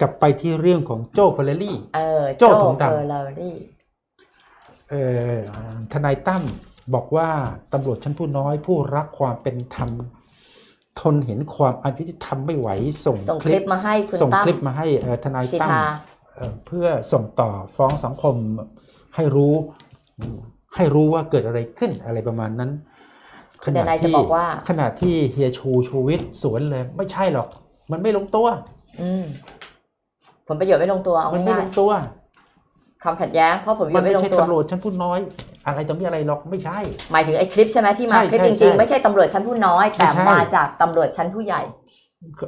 กลับไปที่เรื่องของโจ้เฟอร์เรลี่ เออโจ้ถุงดำ เฟอร์รารี่เอ่อทนายตั้มบอกว่าตำรวจชั้นผู้น้อยผู้รักความเป็นธรรม ทนเห็นความอายุติธรรมไม่ไหวส่งส่งคลิปมาให้คุณส่งตั้มคลิปมาให้เอ่อทนายสิตั้ม ทา เอ่อเพื่อส่งต่อฟ้องสังคมให้รู้ให้รู้ว่าเกิดอะไรขึ้นอะไรประมาณนั้นคุณเดนายจะบอกว่า ขณะที่เฮียชูชูวิทย์สวนเลย ไม่ใช่หรอก มันไม่ลงตัว อืมผลประโยชน์ไม่ลงตัวเอามันไม่ง่าลยงตัว ๆความขัดแย้งเพราะผลประโยมัชนน์ไม่ไม่ลงใช่ตัว ตำรวจชั้นผู้น้อย อะไรต่อมีอะไรหรอกไม่ใช่ หมายถึงไอ้คลิปใช่ไหมที่มาใช่คลิปใช่จริงใช่ๆ ไม่ใช่ตำรวจชั้นผู้น้อย แต่ไม่ใช่ มาจากตำรวจชั้นผู้ใหญ่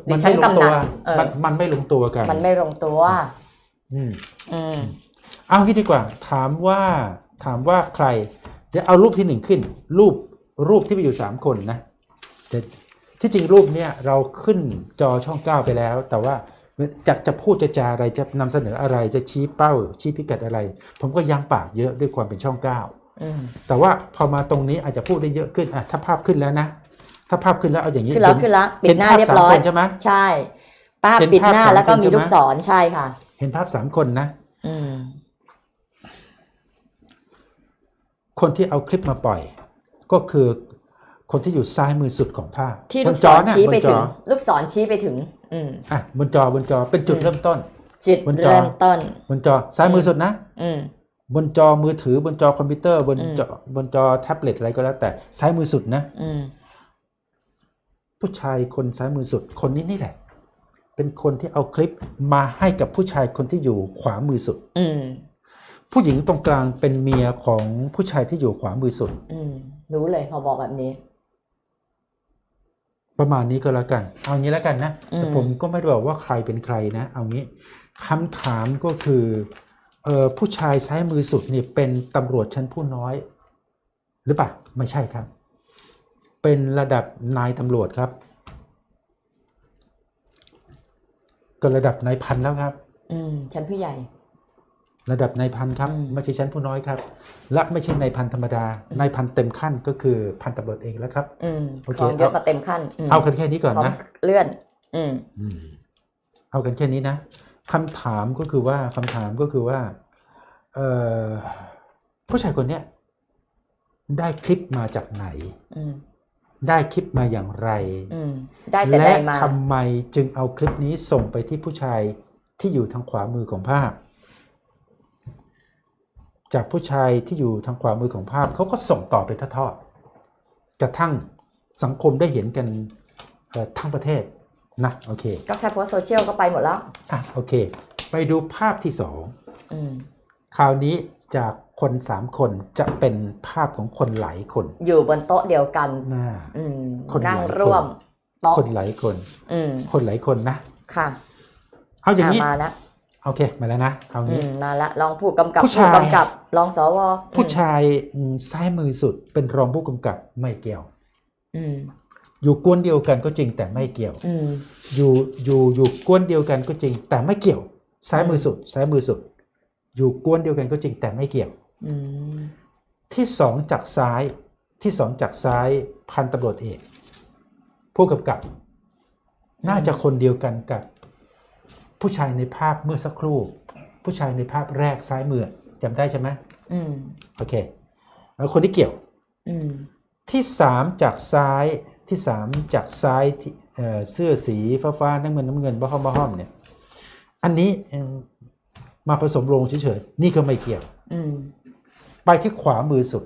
ดิมันฉันไม่ลงตัวกำนันเออ มันมันไม่ลงตัวกันมันไม่ลงตัว อืมอืม เอางี้ดีกว่า ถามว่าถามว่าใคร เดี๋ยวเอารูปที่หนึ่งขึ้น รูปรูปที่มีอยู่สามคนนะแต่ ที่จริงรูปเนี่ยเราขึ้นจอช่องเก้าไปแล้ว แต่ว่าจะจะพูดจะจาอะไรจะนำเสนออะไรจะชี้เป้า ชี้พิกัดอะไร ผมก็ยั้งปากเยอะด้วยความเป็นช่องเก้าอืมแต่ว่าพอมาตรงนี้อาจจะพูดได้เยอะขึ้นอะถ้าภาพขึ้นแล้วนะ ถ้าภาพขึ้นแล้วเอาอย่างนี้ขึ้นแล้วเห็ขึ้นแล้วปิเห็ดนหน้าภาพเรียบสามร้อคยนใช่ไหมใช่ป้าเห็นปิดภาพหน้าสามแล้วก็คนมีใช่ไหมลูกศรใช่ค่ะ เห็นภาพสามคนนะอืมคนที่เอาคลิปมาปล่อย ก็คือ คนที่อยู่ซ้ายมือสุดของภาพที่บลูนกจศอรนะชี้บไปนจถึองลูกศรชี้ไปถึง อืมอะบนจอบนจอเป็นจุดอืมเริ่มต้นจุดบนจอเริ่มต้น บนจอซ้ายมือสุดนะ อืมบนจอมือถือบนจอคอมพิวเตอร์บนอืมจอบนจอแท็บเล็ตอะไรก็แล้ว แต่ซ้ายมือสุดนะอืมผู้ชายคนซ้ายมือสุด คนนี้นี่แหละ เป็นคนที่เอาคลิปมาให้กับผู้ชายคนที่อยู่ขวามือสุดอืมผู้หญิงตรงกลางเป็นเมียของผู้ชายที่อยู่ขวามือสุดอืมรู้เลยพอบอกแบบนี้ ประมาณนี้ก็แล้วกัน เอางี้แล้วกันนะอืมแต่ผมก็ไม่ได้บอกว่าใครเป็นใครนะ เอางี้คำถามก็คือเออผู้ชายซ้ายมือสุดนี่เป็นตำรวจชั้นผู้น้อย หรือเปล่าไม่ใช่ครับ เป็นระดับนายตำรวจครับ ก็ระดับนายพันแล้วครับ อืมชั้นผู้ใหญ่ ระดับนายพันครับอืมไม่ใช่ชั้นผู้น้อยครับ และไม่ใช่นายพันธรรมดาอืมนายพันเต็มขั้นก็คือพันตำรวจเอกแล้วครับอืมโอเคของยศเอามาเต็มขั้นมเอากันแค่นี้ก่อนพร้อมนะเลื่อนอืมอืมเอากันแค่นี้นะคำถามก็คือว่าคำถามก็คือว่า เอ่อผู้ชายคนเนี้ยได้คลิปมาจากไหนอืมได้คลิปมาอย่างไรอืมได้แต่ใดและมาทำไมจึงเอาคลิปนี้ส่งไปที่ผู้ชายที่อยู่ทางขวามือของภาพ จากผู้ชายที่อยู่ทางขวามือของภาพเขาก็ส่งต่อไปทอดๆกระทั่งสังคมได้เห็นกันเอ่อทั้งประเทศนะโอเค ก็แค่โพสต์โซเชียลก็ไปหมดแล้วอะโอเค ไปดูภาพที่สองอืมคราวนี้จากคนสามคนจะเป็นภาพของคนหลายคน อยู่บนโต๊ะเดียวกันหน้าอืมคนนั่งหลายคนร่วมโต๊ะคนหลายคนอืมคนหลายคนนะค่ะ เอาอย่างนี้ะมาแล้ว โอเคมาแล้วนะเอาอืงี้มมาแล้วรองผู้กำกับผู้ชายกำกับรองสวอืมผู้ชายอืมซ้ายมือสุดเป็นรองผู้กำกับไม่เกี่ยวอืมอยู่กวนเดียวกันก็จริงแต่ไม่เกี่ยวอืมอยู่อยู่อยู่กวนเดียวกันก็จริง แต่ไม่เกี่ยว ซ้ายมือสุด ซ้ายมือสุด อยู่กวนเดียวกันก็จริงแต่ไม่เกี่ยวอืมที่สองจากซ้ายที่สองจากซ้ายพันตำรวจเอกผู้กำกับ น่าจะคนเดียวกันกับ ผู้ชายในภาพเมื่อสักครู่ ผู้ชายในภาพแรกซ้ายมือจำได้ใช่ไหมอืมโอเคแล้วคนที่เกี่ยว อืมที่สามจากซ้ายที่สามจากซ้ายที่เอ่อเสื้อสีฟ้าฟ้าๆน้ำเงินน้ำเงินบ้าห้อมบ้าห้อมเนี่ย อันนี้เอิ่มมาผสมลงเฉยๆนี่ก็ไม่เกี่ยว อืมไปที่ขวามือสุด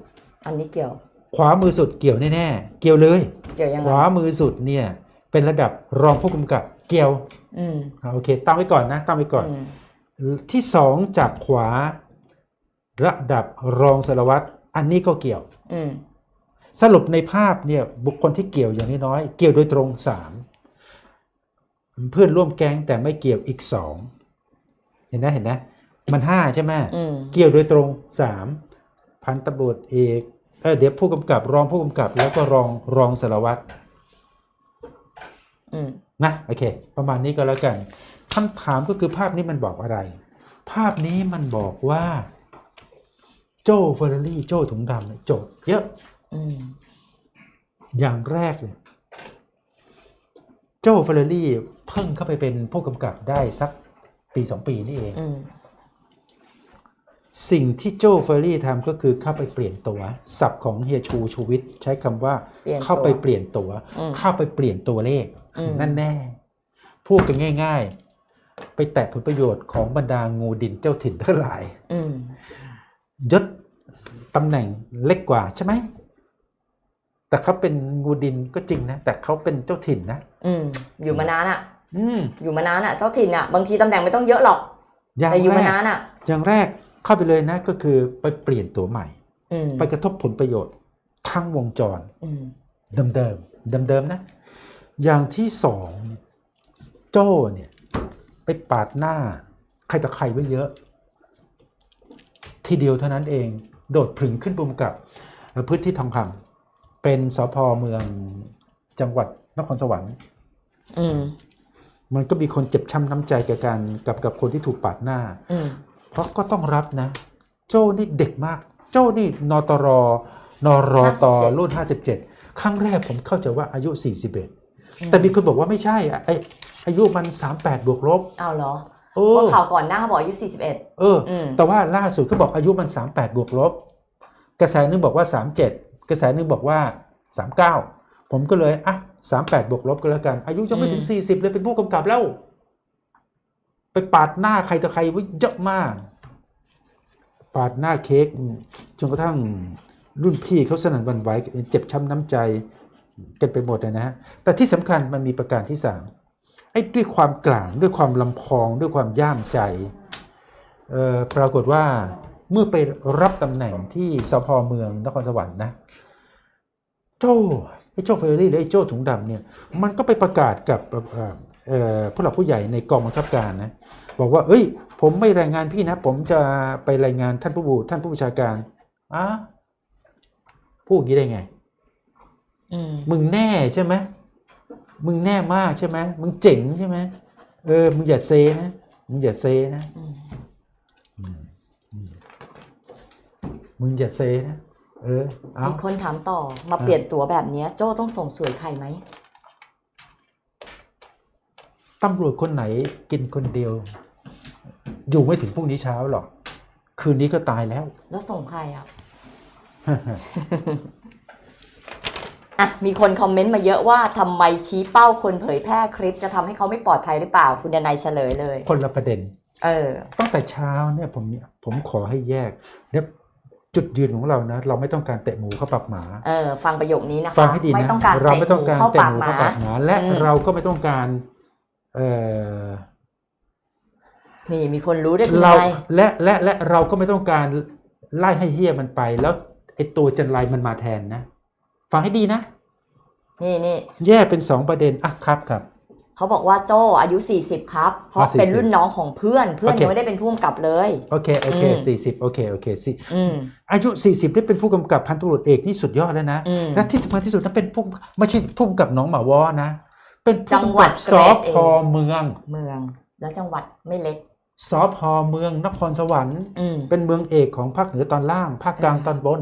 อันนี้เกี่ยว ขวามือสุดเกี่ยวแน่ๆเกี่ยวเลย เกี่ยวยังขไงวามือสุดเนี่ยเป็นระดับรองผู้กำกับ เกี่ยวอืมอ่าโอเคตั้งไว้ก่อนนะตั้งไว้ก่อนอืมที่สองจากขวา ระดับรองสารวัตรอันนี้ก็เกี่ยว อืมสรุปในภาพเนี่ยบุคคลที่เกี่ยวอย่างน้อยๆเกี่ยวโดยตรงสามเพื่อนร่วมแก๊งแต่ไม่เกี่ยวอีกสองเห็นนะเห็นนะ มันห้าใช่ไหมอืมเกี่ยวโดยตรงสามพันตำรวจเอกเออเดี๋ยวผู้กำกับรองผู้กำกับแล้วก็รองรองสารวัตรอืม นะโอเค ประมาณนี้ก็แล้วกันคำถามก็คือภาพนี้มันบอกอะไร ภาพนี้มันบอกว่า โจ้เฟอร์รารี่โจ้ถุงดำเนี่ยโจทย์เยอะอืมอย่างแรกเนี่ยโจ้เฟอร์เรรี่เพิ่งเข้าไปเป็นผู้กำกับได้สักปีสองปีนี่เองอืม สิ่งที่โจ้เฟอร์เรรี่ทำก็คือเข้าไปเปลี่ยนตัวศัพท์ของเฮียชูชูวิทย์ใช้คำว่าเปลี่ยนตัว เข้าไปเปลี่ยนตัวอืมเข้าไปเปลี่ยนตัวเลขอืมนั่นแน่ พูดกันง่าย ๆ ไปแตะผลประโยชน์ของบรรดางูดินเจ้าถิ่นทั้งหลายอืมยศตำแหน่งเล็กกว่าใช่ไหมแต่เขาเป็นงูดินก็จริงนะ แต่เขาเป็นเจ้าถิ่นนะอืม อยู่มานานอะ อืม อยู่มานานอะ เจ้าถิ่นอะ บางทีตำแหน่งไม่ต้องเยอะหรอกอย่างแต่อยู่แรมากนานอะ อย่างแรก เข้าไปเลยนะก็คือไปเปลี่ยนตัวใหม่อืมไปกระทบผลประโยชน์ทั้งวงจรอืมเดิมเดิมเดิมเดิมๆนะ อย่างที่สองเนี่ยโจ้เนี่ยไปปาดหน้า ใครต่อใครไว้เยอะ ทีเดียวเท่านั้นเอง โดดผึ่งขึ้นบุมกับเอ่อพื้นที่ทองคำเป็นสพเมืองจังหวัดนครสวรรค์อืมมันก็มีคนเจ็บช้ำน้ำใจกับการกับกับคนที่ถูกปาดหน้าอืม เพราะก็ต้องรับนะ โจ้นี่เด็กมาก โจ้นี่นตรนรต57รุ่น 57 ครั้งแรกผมเข้าใจว่าอายุ 41 แต่มีคนบอกว่าไม่ใช่อะไออายุมัน 38 บวกลบเอาเหรอเอเพอราะข่าวก่อนหน้าเขาบอกอายุ 41 เอออืมแต่ว่าล่าสุดเขาบอกอายุมัน 38 บวกลบ กระแสหนึงบอกว่า 37 กระแสหนึงบอกว่า 39 ผมก็เลยอะ38 บวกลบก็แล้วกัน อายุยังไม่ถึง 40 เลยเป็นผู้กำกับแล้วไปปาดหน้าใครต่อใครไว้เยอะมาก ปาดหน้าเค้กจนกระทั่งรุ่นพี่เขาสนั่นวันไหวเจ็บช้ำน้ำใจกันไปหมดนะฮะแต่ที่สำคัญมันมีประการที่สามไอ้ด้วยความกลางด้วยความลำพองด้วยความย่ามใจปรากฏว่าเมื่อไปรับตำแหน่งที่สพเมืองนครสวรรค์นะโจ้ไอ้โจ้เฟอร์รี่หรือไอ้โจ้ถุงดำเนี่ยมันก็ไปประกาศกับ ผู้หลักผู้ใหญ่ในกองบังคับการนะบอกว่า เอ้ย ผมไม่รายงานพี่นะ ผมจะไปรายงานท่านผู้บูท่านผู้บัญชาการอะพูดอย่างนี้ได้ไงอืมมึงแน่ใช่ไหมมึงแน่มากใช่ไหมมึงเจ๋งใช่ไหมเออ มึงอย่าเซนะมึงอย่าเซนะอืมอืมอืมมึงอย่าเซนะเออเอามีคนถามต่อมาเปลี่ยนตัวแบบเนี้ยโจ้ต้องส่งสวยใครไหม ตำรวจคนไหนกินคนเดียว อยู่ไม่ถึงพรุ่งนี้เช้าหรอก คืนนี้ก็ตายแล้ว แล้วส่งใครอะ อะ มีคนคอมเมนต์มาเยอะว่าทำไมชี้เป้าคนเผยแพร่คลิปจะทำให้เขาไม่ปลอดภัยหรือเปล่า คุณดนายเฉลยเลย คนละประเด็น เออ ตั้งแต่เช้าเนี่ยผมผมขอให้แยกเนี่ยจุดยืนของเรานะ เราไม่ต้องการเตะหมูเข้าปากหมา เออ ฟังประโยคนี้นะคะ ฟังให้ดีนะไม่ต้องการเราเตะไม่หต้องมูการเข้าเตะปากหมูหมา เข้าปากหมา และอืม เราก็ไม่ต้องการ เอ่อนี่มีคนรู้ด้วยคุณเรานายและและและเราก็ไม่ต้องการไล่ให้เฮียมันไป แล้วไอ้ตัวจันไรมันมาแทนนะ ฟังให้ดีนะ นี่นี่แยกเป็นสองประเด็นอะครับครับ เขาบอกว่าโจ้อายุ 40 ครับ เพราะอะ40เป็นรุ่นน้องของเพื่อน เพื่อนโอเค ยังไม่ได้เป็นผู้กำกับเลย โอเคโอเคอืม สี่สิบโอเคโอเคสี่อืม อายุสี่สิบได้เป็นผู้กำกับพันตำรวจเอกนี่สุดยอดแล้วนะอืม และที่สำคัญที่สุดนั้นเป็นผู้ไม่ใช่ผู้กำกับหน้องหมาวอนะ เป็นจัผู้งหวักำกัดบเกสรดพเอเมืองเมือง แล้วจังหวัดไม่เล็กสพเมืองนครสวรรค์อืมเป็นเมืองเอกของภาคเหนือตอนล่างภาคกลางเออตอนบน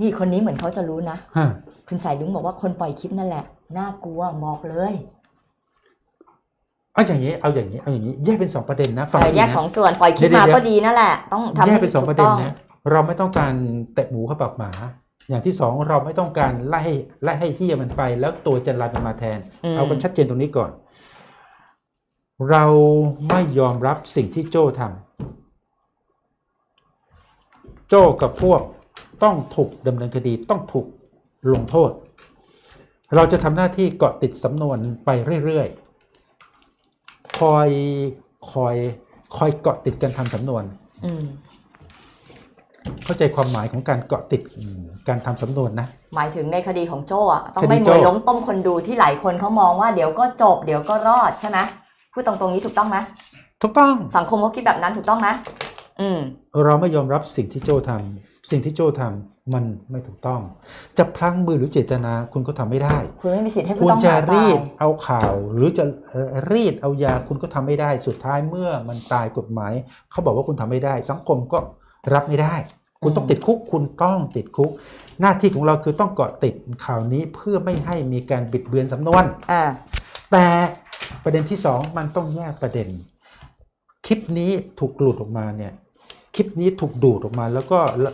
นี่คนนี้เหมือนเขาจะรู้นะฮะคุณสายลุงบอกว่าคนปล่อยคลิปนั่นแหละน่ากลัวบอกเลยเอาอย่างนี้เอาอย่างนี้เอาอย่างนี้แยกเป็นสองประเด็นนะฟังเออดีแยกนะสองส่วนปล่อยคลิปเดี๋ยวมาเดี๋ยวก็ดีนั่นแหละ ต้องทำแยให้กเป็นสองถูประกเด็นต้องนะเราไม่ต้องการเตะหมูเข้าปากหมา อย่างที่สองเราไม่ต้องการไล่ให้ไล่ให้เฮียมันไป แล้วตัวจันไรมันมาแทนมเอากันชัดเจนตรงนี้ก่อน เราไม่ยอมรับสิ่งที่โจ้ทำโจ้กับพวกต้องถูกดำเนินคดีต้องถูกลงโทษ เราจะทำหน้าที่เกาะติดสำนวนไปเรื่อยๆ คอยคอยคอยเกาะติดการทำสำนวนอืม เข้าใจความหมายของการเกาะติดอืมการทำสำนวนนะ หมายถึงในคดีของโจ้อะต้องคดีไม่มโจ้วยล้มต้มคนดูที่หลายคนเขามองว่าเดี๋ยวก็จบ เดี๋ยวก็รอดใช่ไหมพูดตรงๆนี้ถูกต้องไหมถูกต้องสังคมเขาคิดแบบนั้นถูกต้องไหมอืมเราไม่ยอมรับสิ่งที่โจ้ทำสิ่งที่โจ้ทำมันไม่ถูกต้อง จะพลั้งมือหรือเจตนาคุณก็ทำไม่ได้ คุณไม่มีสิทธิ์ให้คุผู้ณต้องจะหาตารียดเอาข่าวหรือจะรีดเอายาคุณก็ทำไม่ได้ สุดท้ายเมื่อมันตายกฎหมาย เขาบอกว่าคุณทำไม่ได้ สังคมก็ รับไม่ได้ คุณต้องติดคุกคุณต้องติดคุก หน้าที่ของเราคือต้องเกาะติดข่าวนี้เพื่อไม่ให้มีการบิดเบือนสำนวนอ่าแต่ประเด็นที่สองมันต้องแยกประเด็น คลิปนี้ถูกหลุดออกมาเนี่ยคลิปนี้ถูกดูดออกมาแล้วก็แล้ว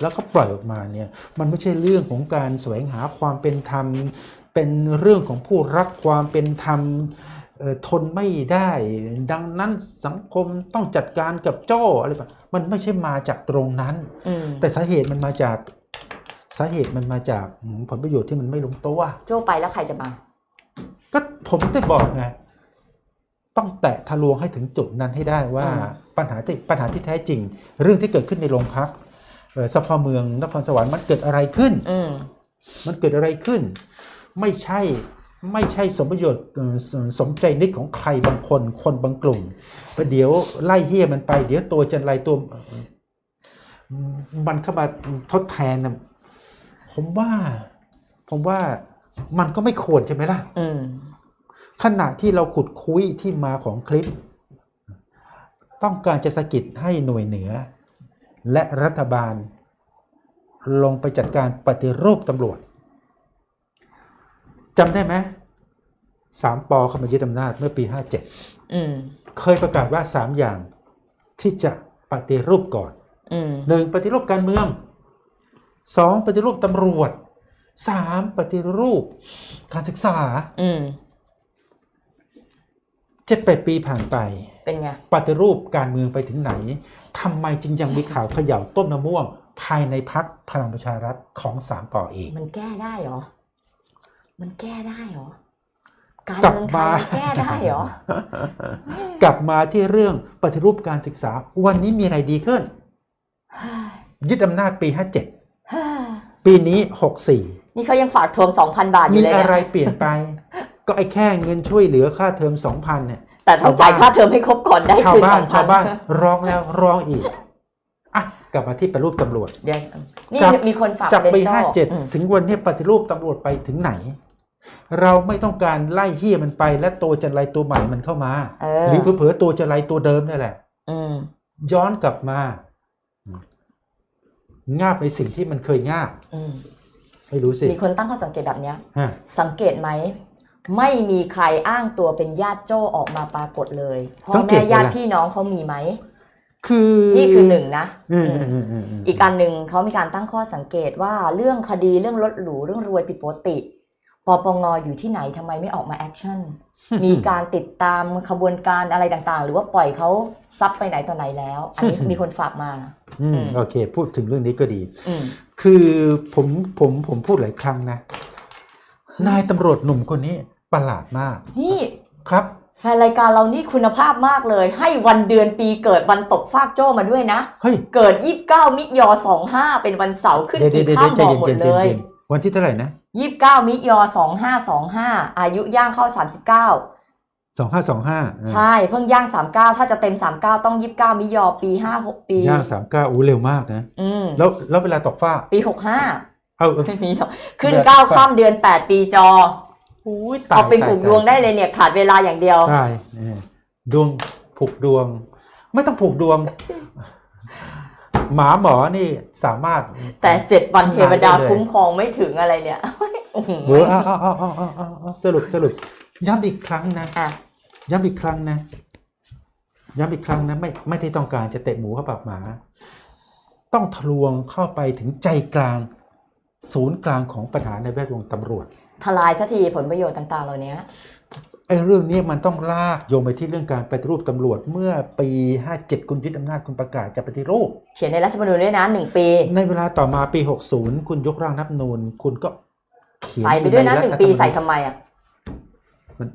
แล้วก็ปล่อยออกมาเนี่ยมันไม่ใช่เรื่องของการแสวงหาความเป็นธรรม เป็นเรื่องของผู้รักความเป็นธรรมเอ่อ ทนไม่ได้ ดังนั้นสังคมต้องจัดการกับโจ้อะไรแบบมันไม่ใช่มาจากตรงนั้นอืมแต่สาเหตุมันมาจากสาเหตุมันมาจากอืมผลประโยชน์ที่มันไม่ลงตัวโจ้ไปแล้วใครจะมา ก็ผมได้บอกไงต้องแตะทะลวงให้ถึงจุดนั้นให้ได้ว่าอืมปัญหาที่ปัญหาที่แท้จริง เรื่องที่เกิดขึ้นในโรงพักเอ่อสภาเมืองนครสวรรค์มันเกิดอะไรขึ้นอืมมันเกิดอะไรขึ้น ไม่ใช่ ไม่ใช่สมประโยชน์เอ่อสสมใจนึกของใครบางคน คนบางกลุ่มประเดี๋ยวไล่เฮี้ยมันไป เดี๋ยวตัวจันไรตัวเอ่อมันเข้ามาทดแทนนะผมว่า ผมว่ามันก็ไม่ควรใช่ไหมล่ะอืมขณะที่เราขุดคุยที่มาของคลิป ต้องการจะสะกิดให้หน่วยเหนือ และรัฐบาล ลงไปจัดการปฏิรูปตำรวจ จำได้ไหมสามปอเข้ามายึดอำนาจเมื่อปีอืม57เคยประกาศว่าสามอย่างที่จะปฏิรูปก่อนอืมหนึ่งปฏิรูปการเมืองสองปฏิรูปตำรวจสามปฏิรูปการศึกษาอืมเจ็ดแปดปีผ่านไป เป็นไงปฏิรูปการเมืองไปถึงไหนทำไมจึงยังมีข่าวเขย่าต้นมะม่วง ภายในพักพลังประชารัฐของสามป่อเองมันแก้ได้เหรอ มันแก้ได้เหรอ การกลับเมืองไทมายมันแก้ได้เหรอ กลับมาที่เรื่องปฏิรูปการศึกษา วันนี้มีอะไรดีขึ้น ยึดอำนาจปี 57 ปีนี้ 64 นี่เขายังฝากทวงสองพันบาทอมียู่เลยอะไรเนี่ยเปลี่ยนไป ก็ไอ้แค่เงินช่วยเหลือค่าเทอม 2,000 เนี่ย แต่ต้องจ่ายค่าเทอมให้ครบก่อนได้ชาวคืนบ้าสนองพัชาวบ้านร้องแล้วร้องอีกอะกลับมาที่ปฏิรูปตำรวจเดี๋ยวนี่จากมีคนฝากจากประปีเด็นโจ้อืม57ถึงวันนี้ปฏิรูปตำรวจไปถึงไหน เราไม่ต้องการไล่เฮี้ยมันไป และตัวจันไรตัวใหม่มันเข้ามาเอหอรือเผลอๆตัวจันไรตัวเดิมนี่แหละอืมย้อนกลับมางาบในสิ่งที่มันเคยงาบอืมไม่รู้สิ มีคนตั้งข้อสังเกตแบบเนี้ยฮะสังเกตไหม ไม่มีใครอ้างตัวเป็นญาติโจ้ออกมาปรากฏเลยพ่อสังเกแม่ตญาติอะไรพี่น้องเขามีไหมคือนี่คือหนึ่งนะอืมอืมอืมอืมมอีกอันหนึ่งเขามีการตั้งข้อสังเกตว่าเรื่องคดีเรื่องรถหรูเรื่องรวยผิดปกติ ปปงอยู่ที่ไหนทำไมไม่ออกมาแอคชั่น มีการติดตามขบวนการอะไรต่างๆ หรือว่าปล่อยเขาซับไปไหนต่อไหนแล้ว อันนี้มีคนฝากมาอืมอืมโอเค พูดถึงเรื่องนี้ก็ดีอืมคือผมผมผมพูดหลายครั้งนะ นายตำรวจหนุ่มคนนี้ประหลาดมาก นี่ครับแฟนรายการเรานี่คุณภาพมากเลย ให้วันเดือนปีเกิดวันตกฟากโจ้มาด้วยนะเฮ้ยเกิด 29 มิยอ25 เป็นวันเสาร์ขึ้นเดี๋ยวกี่เดี๋ยวเดี๋ยวข้ามใจบอกเย็นหมดใจเลยเย็นวันที่เท่าไหร่นะ 29มิยอ2525อายุย่างเข้า39สองห้าสองห้าใช่เพิ่งย่าง39ถ้าจะเต็ม39ต้อง29มิยอปี56ปี ย่างสามเก้าอู้เร็วมากนะอืมแล้วแล้วเวลาตกฟ้า ปี65เอาเอาไม่มีหรอกขึ้นเดือน9ข้ามเดือน8ปีจออุ้ยตายเอาไปตายผูกตายดวงได้เลยเนี่ยขาดเวลาอย่างเดียวตายเออดวงผูกดวง ไม่ต้องผูกดวง หมาหมอนี่สามารถ แต่เจ็ดวันเทวดาทำงานได้เลยคุ้มครองไม่ถึงอะไรเนี่ยอื้อหือเออเอาเอาเอาเอาเอาเอาเอาสรุปสรุป ย้ำอีกครั้งนะอะย้ำอีกครั้งนะย้ำอีกครั้งนะไม่ไม่ได้ต้องการจะเตะหมูเข้าปากหมา ต้องทะลวงเข้าไปถึงใจกลาง ศูนย์กลางของปัญหาในแวดวงตำรวจ ทลายสักทีผลประโยชน์ต่าง ๆ เหล่านี้ ไอ้เรื่องนี้มันต้องลากโยงไปที่เรื่องการปฏิรูปตำรวจเมื่อปี 57 คุณยึดอำนาจคุณประกาศจะปฏิรูป เขียนในรัฐธรรมนูญด้วยนะหนึ่งปี ในเวลาต่อมาปี 60 คุณยกร่างรัฐธรรมนูญคุณก็เขียนใส่ไปด้วยนะใหนึ่งปีรัฐธรรมนูญใส่ทำไมอะมัน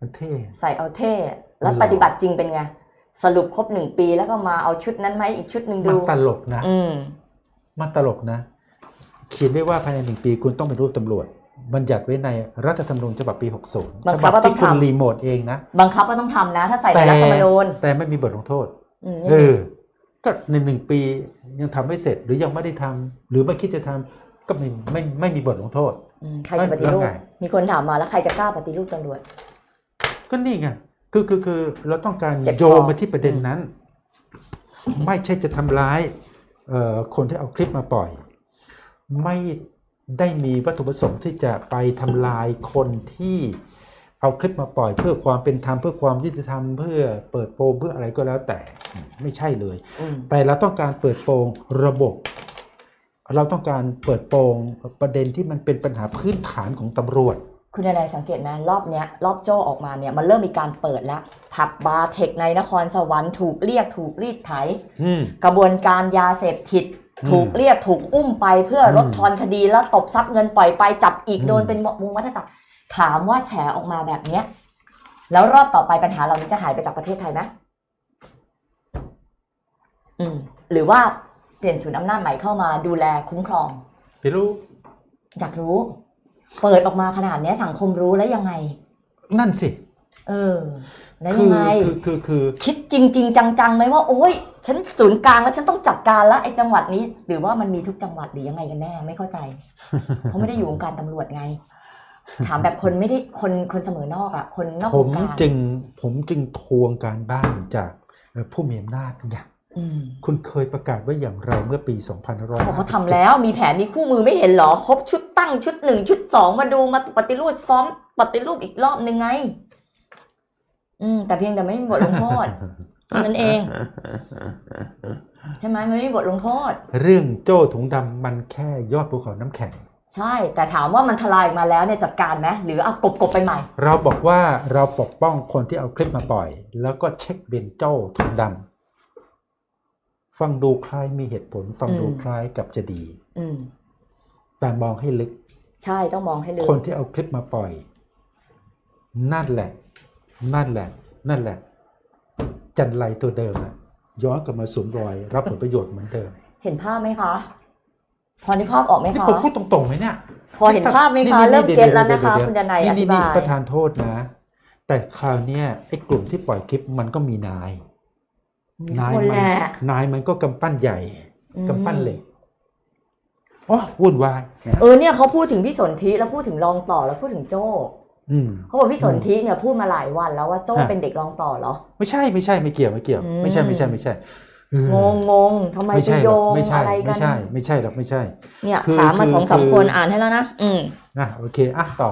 มันเท่ ใส่เอาเท่ แล้วหรอปฏิบัติจริงเป็นไง สรุปครบหนึ่งปีแล้วก็มาเอาชุดนั้นไหมาอีกชุดหนึ่งมัดูนตลกนะ อืมมันตลกนะ เขียนไว้ว่าภายในหนึ่งปีคุณต้องเป็นรูปตำรวจ บัญญัติไว้ในรัฐธรรมนูญฉบับปี 60บัฉงคับับว่าต้อที่งคุณทำรีโมทเองนะ บังคับว่าต้องทำนะ ถ้าใส่ในแต่รัฐธรรมนูญแต่ไม่มีบทลงโทษอืมเออก็ในหนึ่งปียังทำไม่เสร็จหรือยังไม่ได้ทำหรือไม่คิดจะทำก็ไม่ไม่ไม่มีบทลงโทษอืมใครจะปฏิรูปแล้วไงมีคนถามมาแล้วใครจะกล้าปฏิรูปตำรวจก็นี่ไงคือคือคือเราต้องการเจ็บคอโยงมาที่ประเด็นนั้น ไม่ใช่จะทำร้ายเอ่อคนที่เอาคลิปมาปล่อย ไม่ ได้มีวัตถุประสงค์ที่จะไปทำลายคนที่เอาคลิปมาปล่อยเพื่อความเป็นธรรมเพื่อความยุติธรรมเพื่อเปิดโปงเพื่ออะไรก็แล้วแต่ไม่ใช่เลยอืมแต่เราต้องการเปิดโปงระบบ เราต้องการเปิดโปงประเด็นที่มันเป็นปัญหาพื้นฐานของตำรวจ คุณนายสังเกตไหมรอบเนี้ยรอบโจออกมาเนี่ยมันเริ่มมีการเปิดแล้วผับบาร์เทคในนครสวรรค์ถูกเรียกถูกรีดไถอืมกระบวนการยาเสพติดอืม ถูกเรียกถูกอุ้มไปเพื่อลดอืมทอนคดีแล้วตบทรัพย์เงินปล่อยไปจับอีกอืมโดนเป็นวงวัฏจักรถามว่าแฉออกมาแบบเนี้ย แล้วรอบต่อไปปัญหาเหล่านี้จะหายไปจากประเทศไทยไหมอืม หรือว่าเปลี่ยนศูนย์อำนาจใหม่เข้ามาดูแลคุ้มครองไม่รู้อยากรู้ เปิดออกมาขนาดเนี้ยสังคมรู้แล้วยังไง นั่นสิ เออแล้วคืยังไงคือคือคือคิดจริงๆจังๆไหมว่า โอ้ยฉันศูนย์กลางแล้วฉันต้องจัดการแล้วไอ้จังหวัดนี้ หรือว่ามันมีทุกจังหวัดหรือยังไงกันแน่ไม่เข้าใจ เพราะไม่ได้อยู่วงการตำรวจไง ถามแบบคนไม่ได้คนคนเสมอนอกอะ คนนอกผวมงการจึงผมจึงทวงการบ้านจากเอ่อผู้มีอำนาจอย่างอืมคุณเคยประกาศไว้อย่างไรเมื่อปี 2557บอกเขาทำแล้วมีแผนมีคู่มือไม่เห็นเหรอ ครบชุดตั้งชุดหนึ่งชุดสองมาดูมาปฏิรูปซ้อมปฏิรูปอีกรอบหนึ่งไง อืมแต่เพียงแต่ไม่มีบทลงโทษเท่านั้นเอง ใช่ไหมมันไม่มีบทลงโทษ เรื่องโจ้ถุงดำมันแค่ยอดภูเขาน้ำแข็ง ใช่ แต่ถามว่ามันทลายออกมาแล้วเนี่ยจัดการไหมหรือเอากบกบๆไปใหม่ เราบอกว่าเราปกป้องคนที่เอาคลิปมาปล่อย แล้วก็เช็คเบนโจ้ถุงดำฟังดูคล้ายมีเหตุผล ฟังดูอืมคล้ายกับจะดี อืมแต่มองให้ลึก ใช่ต้องมองให้ลึก คนที่เอาคลิปมาปล่อย นั่นแหละ นั่นแหละ นั่นแหละ จันไรตัวเดิมอะย้อนกลับมาสวมรอย รับผลประโยชน์เหมือนเดิม เห็นภาพไหมคะ พอนึกภาพออกไหมนี่คะ ผมพูดตรงๆไหมเนี่ย พอเห็นภาพไหมคะนี่นี่เริ่มดี๋ยเก็ตแล้วดี๋นะยคะเดี๋ยคุณดนายอธินี่บานี่ยประธานโทษนะ แต่คราวเนี้ยไอ้กลุ่มที่ปล่อยคลิปมันก็มีนาย มีนายคนมัแหละ นายมันก็กำปั้นใหญ่อืมกำปั้นเหล็กอ๋อวุ่นวายนะเออเนี่ยเขาพูดถึงพี่สนธิแล้วพูดถึงรองต่อแล้วพูดถึงโจ้อืม เขาบอกพี่สนธิเนี่ยพูดมาหลายวันแล้วว่าโจ้ฮะเป็นเด็กรองต่อเหรอ ไม่ใช่ไม่ใช่ไม่เกี่ยวไม่เกี่ยวอืมไม่ใช่ไม่ใช่ไม่ใช่เอองงงงทำไมไม่ไปใช่หโยรอกงไม่ใช่อะไรกัไม่นใช่ ไม่ใช่หรอกไม่ใช่ เนี่ยคือถามมาคือสองสามคือคนอ่านให้แล้วนะ อืมนะโอเคอะต่อ